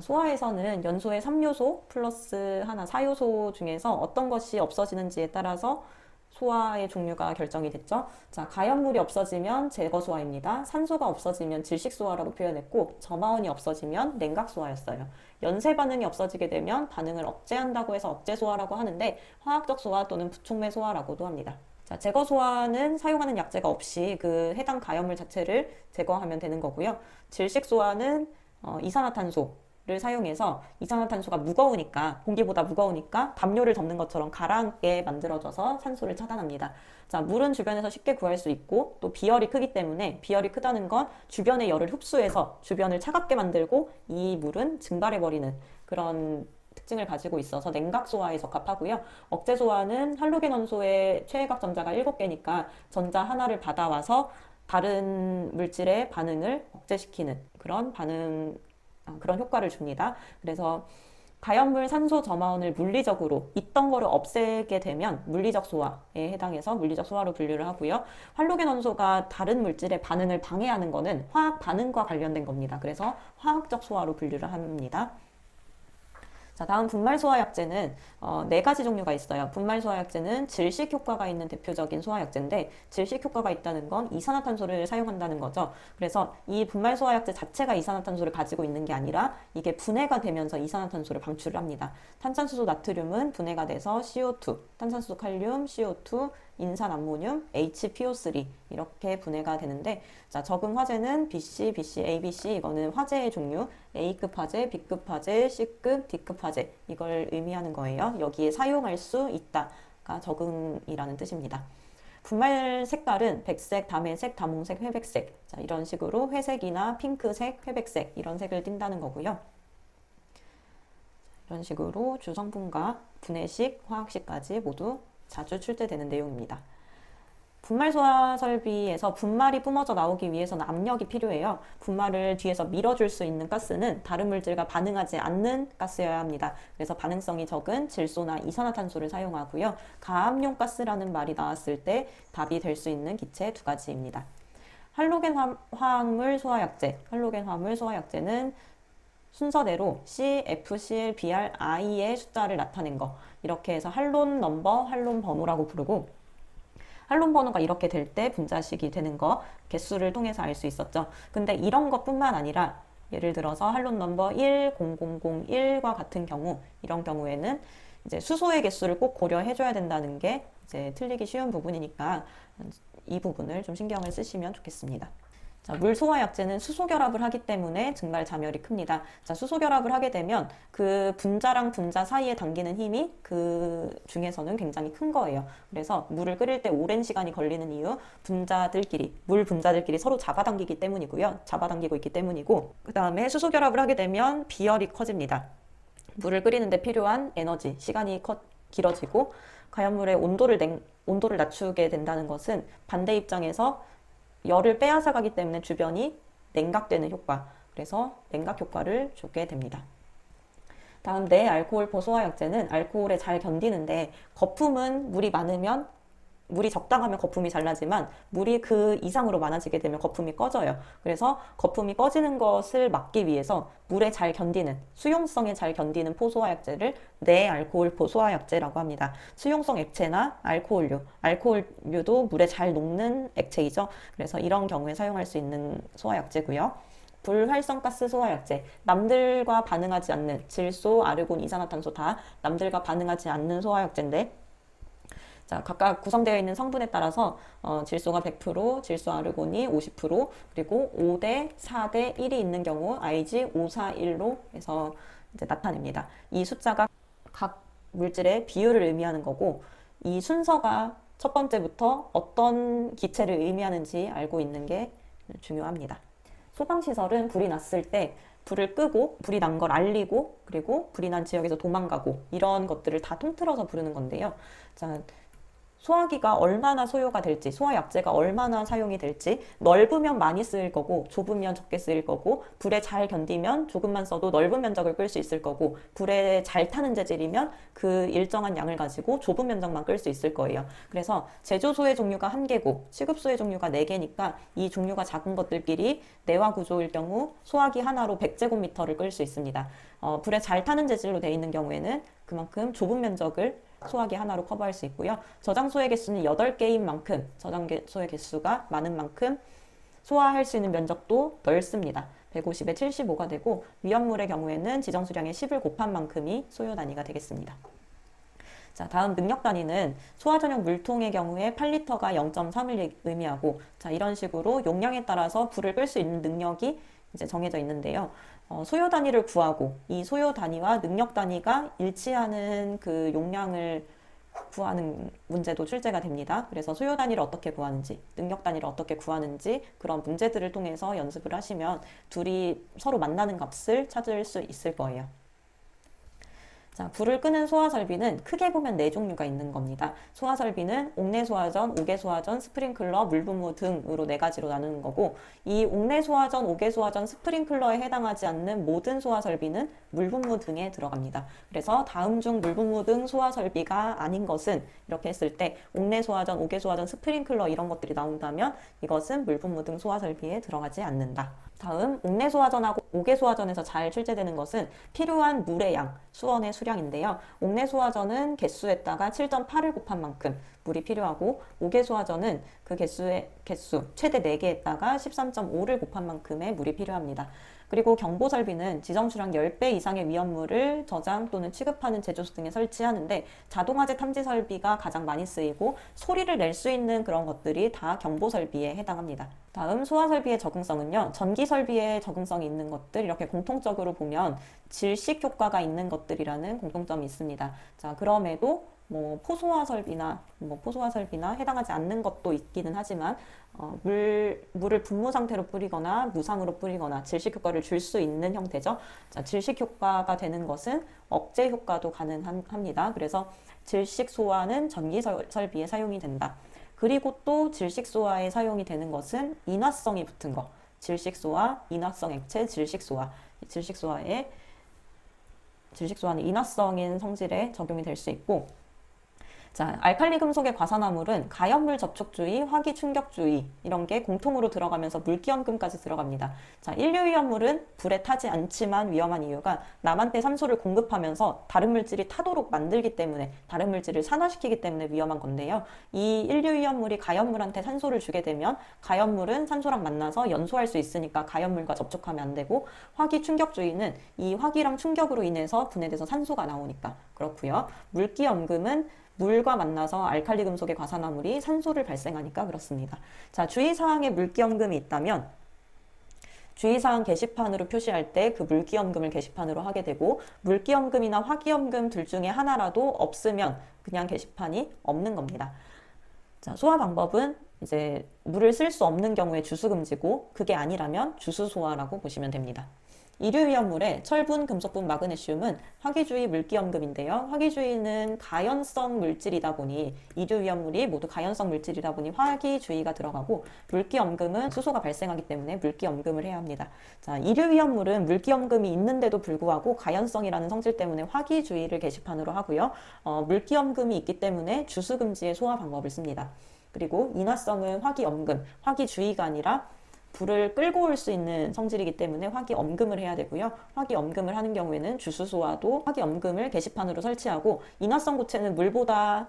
자, 소화에서는 연소의 3요소 플러스 하나 4요소 중에서 어떤 것이 없어지는지에 따라서 소화의 종류가 결정이 됐죠. 자, 가연물이 없어지면 제거 소화입니다. 산소가 없어지면 질식 소화라고 표현했고, 점화원이 없어지면 냉각 소화였어요. 연쇄 반응이 없어지게 되면 반응을 억제한다고 해서 억제 소화라고 하는데, 화학적 소화 또는 부촉매 소화라고도 합니다. 자, 제거 소화는 사용하는 약제가 없이 그 해당 가연물 자체를 제거하면 되는 거고요. 질식 소화는 어, 이산화탄소 를 사용해서 이산화탄소가 무거우니까 공기보다 무거우니까 담요를 덮는 것처럼 가라앉게 만들어져서 산소를 차단합니다. 자, 물은 주변에서 쉽게 구할 수 있고 또 비열이 크기 때문에 비열이 크다는 건 주변의 열을 흡수해서 주변을 차갑게 만들고 이 물은 증발해 버리는 그런 특징을 가지고 있어서 냉각 소화에 적합하고요. 억제 소화는 할로겐 원소의 최외각 전자가 7개니까 전자 하나를 받아와서 다른 물질의 반응을 억제시키는 그런 반응 아, 그런 효과를 줍니다. 그래서 가연물 산소 점화원을 물리적으로 있던 거를 없애게 되면 물리적 소화에 해당해서 물리적 소화로 분류를 하고요. 할로겐 원소가 다른 물질의 반응을 방해하는 거는 화학 반응과 관련된 겁니다. 그래서 화학적 소화로 분류를 합니다. 자, 다음 분말 소화약제는 어, 네 가지 종류가 있어요. 분말 소화약제는 질식 효과가 있는 대표적인 소화약제인데 질식 효과가 있다는 건 이산화탄소를 사용한다는 거죠. 그래서 이 분말 소화약제 자체가 이산화탄소를 가지고 있는 게 아니라 이게 분해가 되면서 이산화탄소를 방출을 합니다. 탄산수소 나트륨은 분해가 돼서 CO2, 탄산수소 칼륨, CO2, 인산 암모늄, HPO3 이렇게 분해가 되는데 자, 적응 화재는 BC, BC, ABC 이거는 화재의 종류 A급 화재, B급 화재, C급, D급 화재 이걸 의미하는 거예요. 여기에 사용할 수 있다가 적응이라는 뜻입니다. 분말 색깔은 백색, 담회색, 다몽색, 회백색 자, 이런 식으로 회색이나 핑크색, 회백색 이런 색을 띈다는 거고요. 이런 식으로 주성분과 분해식, 화학식까지 모두 자주 출제되는 내용입니다. 분말 소화 설비에서 분말이 뿜어져 나오기 위해서는 압력이 필요해요. 분말을 뒤에서 밀어줄 수 있는 가스는 다른 물질과 반응하지 않는 가스여야 합니다. 그래서 반응성이 적은 질소나 이산화탄소를 사용하고요. 가압용 가스라는 말이 나왔을 때 답이 될 수 있는 기체 두 가지입니다. 할로겐 화학물 소화약제, 할로겐 화학물 소화약제는 순서대로 C, F, Cl, Br, I의 숫자를 나타낸 거. 이렇게 해서 할론 넘버, 할론 번호라고 부르고 할론 번호가 이렇게 될 때 분자식이 되는 거 개수를 통해서 알 수 있었죠. 근데 이런 것뿐만 아니라 예를 들어서 할론 넘버 1, 0001과 같은 경우 이런 경우에는 이제 수소의 개수를 꼭 고려해 줘야 된다는 게 이제 틀리기 쉬운 부분이니까 이 부분을 좀 신경을 쓰시면 좋겠습니다. 자, 물 소화 약제는 수소 결합을 하기 때문에 증발 잠열이 큽니다. 자, 수소 결합을 하게 되면 그 분자랑 분자 사이에 당기는 힘이 그 중에서는 굉장히 큰 거예요. 그래서 물을 끓일 때 오랜 시간이 걸리는 이유 분자들끼리 물 분자들끼리 서로 잡아당기기 때문이고요. 잡아당기고 있기 때문이고 그다음에 수소 결합을 하게 되면 비열이 커집니다. 물을 끓이는데 필요한 에너지, 시간이 커, 길어지고 가연물의 온도를 냉, 온도를 낮추게 된다는 것은 반대 입장에서 열을 빼앗아 가기 때문에 주변이 냉각되는 효과. 그래서 냉각 효과를 주게 됩니다. 다음 내 알코올 보소화 약제는 알코올에 잘 견디는데 거품은 물이 많으면 물이 적당하면 거품이 잘 나지만 물이 그 이상으로 많아지게 되면 거품이 꺼져요. 그래서 거품이 꺼지는 것을 막기 위해서 물에 잘 견디는 수용성에 잘 견디는 포소화약제를 내알코올 포소화약제라고 합니다. 수용성 액체나 알코올류, 알코올류도 물에 잘 녹는 액체이죠. 그래서 이런 경우에 사용할 수 있는 소화약제고요. 불활성가스 소화약제, 남들과 반응하지 않는 질소, 아르곤, 이산화탄소 다 남들과 반응하지 않는 소화약제인데 자, 각각 구성되어 있는 성분에 따라서 어, 질소가 100%, 질소 아르곤이 50%, 그리고 5대 4대 1이 있는 경우 IG 541로 해서 이제 나타냅니다. 이 숫자가 각 물질의 비율을 의미하는 거고 이 순서가 첫 번째부터 어떤 기체를 의미하는지 알고 있는 게 중요합니다. 소방시설은 불이 났을 때 불을 끄고 불이 난 걸 알리고 그리고 불이 난 지역에서 도망가고 이런 것들을 다 통틀어서 부르는 건데요. 자, 소화기가 얼마나 소요가 될지, 소화약제가 얼마나 사용이 될지, 넓으면 많이 쓰일 거고, 좁으면 적게 쓰일 거고, 불에 잘 견디면 조금만 써도 넓은 면적을 끌 수 있을 거고, 불에 잘 타는 재질이면 그 일정한 양을 가지고 좁은 면적만 끌 수 있을 거예요. 그래서 제조소의 종류가 한 개고, 취급소의 종류가 네 개니까 이 종류가 작은 것들끼리 내화 구조일 경우 소화기 하나로 100제곱미터를 끌 수 있습니다. 어, 불에 잘 타는 재질로 되어 있는 경우에는 그만큼 좁은 면적을 소화기 하나로 커버할 수 있고요. 저장소의 개수는 8개인 만큼 저장소의 개수가 많은 만큼 소화할 수 있는 면적도 넓습니다. 150에 75가 되고 위험물의 경우에는 지정 수량의 10을 곱한 만큼이 소요 단위가 되겠습니다. 자, 다음 능력 단위는 소화 전용 물통의 경우에 8리터가 0.3을 의미하고 자, 이런 식으로 용량에 따라서 불을 끌 수 있는 능력이 이제 정해져 있는데요. 어, 소요 단위를 구하고 이 소요 단위와 능력 단위가 일치하는 그 용량을 구하는 문제도 출제가 됩니다. 그래서 소요 단위를 어떻게 구하는지, 능력 단위를 어떻게 구하는지 그런 문제들을 통해서 연습을 하시면 둘이 서로 만나는 값을 찾을 수 있을 거예요. 자, 불을 끄는 소화 설비는 크게 보면 네 종류가 있는 겁니다. 소화 설비는 옥내 소화전, 옥외 소화전, 스프링클러, 물분무 등으로 네 가지로 나누는 거고 이 옥내 소화전, 옥외 소화전, 스프링클러에 해당하지 않는 모든 소화 설비는 물분무 등에 들어갑니다. 그래서 다음 중 물분무 등 소화 설비가 아닌 것은 이렇게 했을 때 옥내 소화전, 옥외 소화전, 스프링클러 이런 것들이 나온다면 이것은 물분무 등 소화 설비에 들어가지 않는다. 다음 옥내 소화전하고 옥외 소화전에서 잘 출제되는 것은 필요한 물의 양, 수원의 수량인데요. 옥내 소화전은 개수에다가 7.8을 곱한 만큼 물이 필요하고 옥외 소화전은 그 개수의 개수 최대 4개에다가 13.5를 곱한 만큼의 물이 필요합니다. 그리고 경보 설비는 지정 수량 10배 이상의 위험물을 저장 또는 취급하는 제조소 등에 설치하는데 자동화재 탐지 설비가 가장 많이 쓰이고 소리를 낼 수 있는 그런 것들이 다 경보 설비에 해당합니다. 다음 소화 설비의 적응성은요. 전기 설비의 적응성이 있는 것들 이렇게 공통적으로 보면 질식 효과가 있는 것들이라는 공통점이 있습니다. 자, 그럼에도 뭐 포소화 설비나 뭐 포소화 설비나 해당하지 않는 것도 있기는 하지만 어, 물 물을 분무 상태로 뿌리거나 무상으로 뿌리거나 질식 효과를 줄 수 있는 형태죠. 자, 질식 효과가 되는 것은 억제 효과도 가능합니다. 그래서 질식 소화는 전기 설, 설비에 사용이 된다. 그리고 또 질식 소화에 사용이 되는 것은 인화성이 붙은 거. 질식 소화, 인화성 액체, 질식 소화. 질식 소화에 질식 소화는 인화성인 성질에 적용이 될 수 있고 자, 알칼리 금속의 과산화물은 가연물 접촉주의, 화기 충격주의 이런 게 공통으로 들어가면서 물기염금까지 들어갑니다. 자, 인류 위험물은 불에 타지 않지만 위험한 이유가 남한테 산소를 공급하면서 다른 물질이 타도록 만들기 때문에 다른 물질을 산화시키기 때문에 위험한 건데요. 이 인류 위험물이 가연물한테 산소를 주게 되면 가연물은 산소랑 만나서 연소할 수 있으니까 가연물과 접촉하면 안 되고 화기 충격주의는 이 화기랑 충격으로 인해서 분해돼서 산소가 나오니까 그렇고요. 물기염금은 물과 만나서 알칼리 금속의 과산화물이 산소를 발생하니까 그렇습니다. 자, 주의사항에 물기염금이 있다면 주의사항 게시판으로 표시할 때 그 물기염금을 게시판으로 하게 되고 물기염금이나 화기염금 둘 중에 하나라도 없으면 그냥 게시판이 없는 겁니다. 자, 소화 방법은 이제 물을 쓸 수 없는 경우에 주수금지고 그게 아니라면 주수소화라고 보시면 됩니다. 이류위험물의 철분, 금속분, 마그네슘은 화기주의 물기염금인데요. 화기주의는 가연성 물질이다 보니 이류위험물이 모두 가연성 물질이다 보니 화기주의가 들어가고 물기염금은 수소가 발생하기 때문에 물기염금을 해야 합니다. 자, 이류위험물은 물기염금이 있는데도 불구하고 가연성이라는 성질 때문에 화기주의를 게시판으로 하고요. 어, 물기염금이 있기 때문에 주수금지의 소화 방법을 씁니다. 그리고 인화성은 화기염금, 화기주의가 아니라 불을 끌고 올 수 있는 성질이기 때문에 화기 엄금을 해야 되고요. 화기 엄금을 하는 경우에는 주수소와도 화기 엄금을 게시판으로 설치하고 인화성 고체는 물보다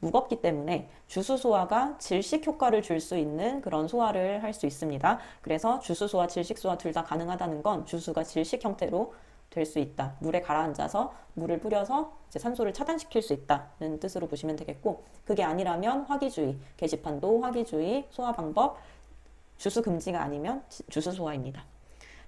무겁기 때문에 주수소화가 질식 효과를 줄 수 있는 그런 소화를 할 수 있습니다. 그래서 주수소화, 질식소화 둘 다 가능하다는 건 주수가 질식 형태로 될 수 있다. 물에 가라앉아서 물을 뿌려서 이제 산소를 차단시킬 수 있다는 뜻으로 보시면 되겠고 그게 아니라면 화기주의, 게시판도 화기주의, 소화 방법, 주수 금지가 아니면 주수 소화입니다.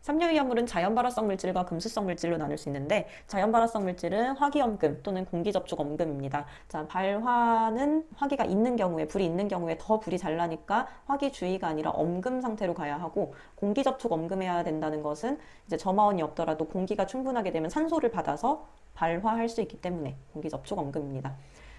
삼류위험물은 자연발화성 물질과 금수성 물질로 나눌 수 있는데 자연발화성 물질은 화기염금 또는 공기접촉염금입니다. 자, 발화는 화기가 있는 경우에 불이 있는 경우에 더 불이 잘 나니까 화기 주의가 아니라 엄금 상태로 가야 하고 공기접촉 엄금해야 된다는 것은 이제 점화원이 없더라도 공기가 충분하게 되면 산소를 받아서 발화할 수 있기 때문에 공기접촉 엄금입니다.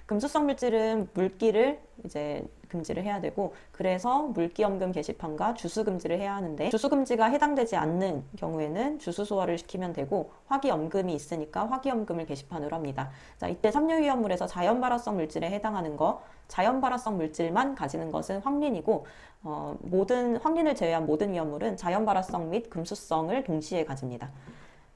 금수성 물질은 물기를 이제 금지를 해야 되고 그래서 물기염금 게시판과 주수 금지를 해야 하는데 주수 금지가 해당되지 않는 경우에는 주수 소화를 시키면 되고 화기염금이 있으니까 화기염금을 게시판으로 합니다. 자, 이때 삼류 위험물에서 자연 발화성 물질에 해당하는 거 자연 발화성 물질만 가지는 것은 황린이고 어, 모든 황린을 제외한 모든 위험물은 자연 발화성 및 금수성을 동시에 가집니다.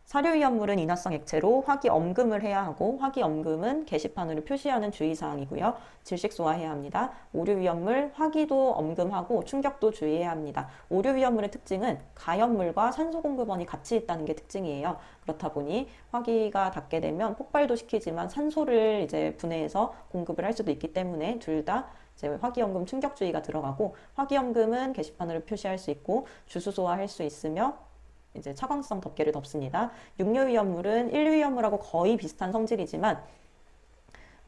사료위험물은 인화성 액체로 화기엄금을 해야 하고 화기엄금은 게시판으로 표시하는 주의사항이고요. 질식 소화해야 합니다. 오류위험물 화기도 엄금하고 충격도 주의해야 합니다. 오류위험물의 특징은 가염물과 산소 공급원이 같이 있다는 게 특징이에요. 그렇다 보니 화기가 닿게 되면 폭발도 시키지만 산소를 이제 분해해서 공급을 할 수도 있기 때문에 둘다 이제 화기염금 충격주의가 들어가고 화기염금은 게시판으로 표시할 수 있고 주수소화할 수 있으며 이제 차광성 덮개를 덮습니다. 육류위험물은 일류위험물하고 거의 비슷한 성질이지만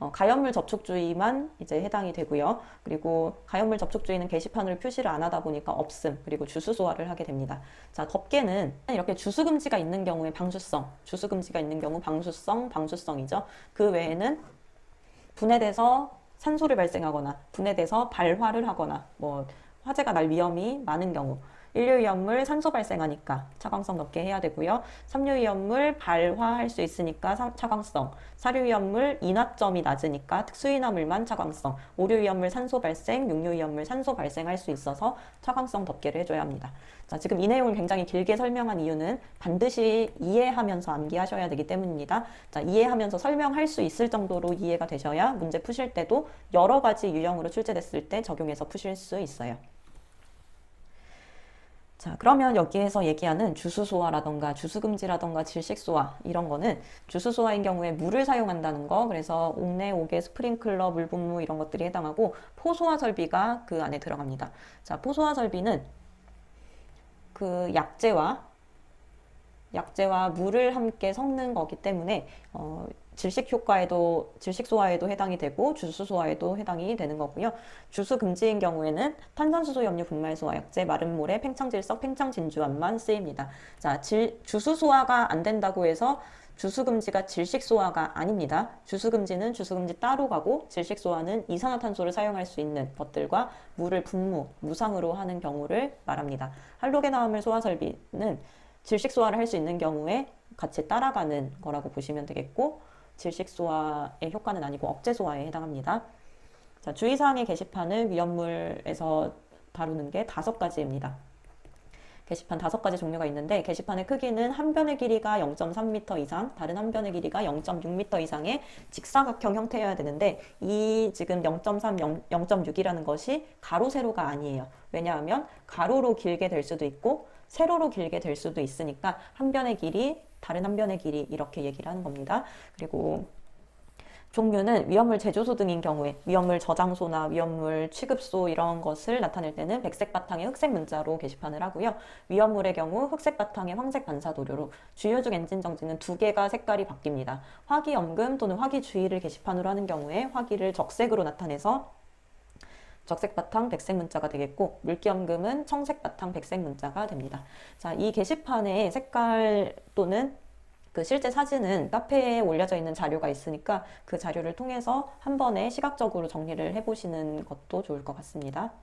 어, 가염물 접촉주의만 이제 해당이 되고요. 그리고 가염물 접촉주의는 게시판으로 표시를 안 하다 보니까 없음 그리고 주수 소화를 하게 됩니다. 자 덮개는 이렇게 주수 금지가 있는 경우에 방수성, 주수 금지가 있는 경우 방수성, 방수성이죠. 그 외에는 분해돼서 산소를 발생하거나 분해돼서 발화를 하거나 뭐 화재가 날 위험이 많은 경우 일류위험물 산소 발생하니까 차광성 높게 해야 되고요. 삼류위험물 발화할 수 있으니까 사- 차광성, 사류위험물 인화점이 낮으니까 특수인화물만 차광성, 오류위험물 산소 발생, 육류위험물 산소 발생할 수 있어서 차광성 덮개를 해줘야 합니다. 자, 지금 이 내용을 굉장히 길게 설명한 이유는 반드시 이해하면서 암기하셔야 되기 때문입니다. 자, 이해하면서 설명할 수 있을 정도로 이해가 되셔야 문제 푸실 때도 여러 가지 유형으로 출제됐을 때 적용해서 푸실 수 있어요. 자, 그러면 여기에서 얘기하는 주수소화라던가 주수금지라던가 질식소화 이런 거는 주수소화인 경우에 물을 사용한다는 거 그래서 옥내, 옥외, 스프링클러, 물분무 이런 것들이 해당하고 포소화 설비가 그 안에 들어갑니다. 자, 포소화 설비는 그 약재와 약재와 물을 함께 섞는 거기 때문에 어, 질식 효과에도 질식 소화에도 해당이 되고 주수 소화에도 해당이 되는 거고요. 주수 금지인 경우에는 탄산수소 염료 분말 소화 약재 마른 모래 팽창질석 팽창진주압만 쓰입니다. 자, 질, 주수 소화가 안 된다고 해서 주수 금지가 질식 소화가 아닙니다. 주수 금지는 주수 금지 따로 가고 질식 소화는 이산화탄소를 사용할 수 있는 것들과 물을 분무, 무상으로 하는 경우를 말합니다. 할로겐화합물 소화 설비는 질식 소화를 할 수 있는 경우에 같이 따라가는 거라고 보시면 되겠고 질식 소화의 효과는 아니고 억제 소화에 해당합니다. 자, 주의사항의 게시판을 위험물에서 다루는 게 다섯 가지입니다. 게시판 다섯 가지 종류가 있는데 게시판의 크기는 한 변의 길이가 0.3m 이상, 다른 한 변의 길이가 0.6m 이상의 직사각형 형태여야 되는데 이 지금 0.3, 0.6이라는 것이 가로 세로가 아니에요. 왜냐하면 가로로 길게 될 수도 있고 세로로 길게 될 수도 있으니까 한 변의 길이 다른 한 변의 길이 이렇게 얘기를 하는 겁니다. 그리고 종류는 위험물 제조소 등인 경우에 위험물 저장소나 위험물 취급소 이런 것을 나타낼 때는 백색 바탕에 흑색 문자로 게시판을 하고요. 위험물의 경우 흑색 바탕에 황색 반사 도료로 주요 중 엔진 정지는 두 개가 색깔이 바뀝니다. 화기 염금 또는 화기 주의를 게시판으로 하는 경우에 화기를 적색으로 나타내서 적색 바탕 백색 문자가 되겠고 물기염금은 청색 바탕 백색 문자가 됩니다. 자, 이 게시판의 색깔 또는 그 실제 사진은 카페에 올려져 있는 자료가 있으니까 그 자료를 통해서 한 번에 시각적으로 정리를 해보시는 것도 좋을 것 같습니다.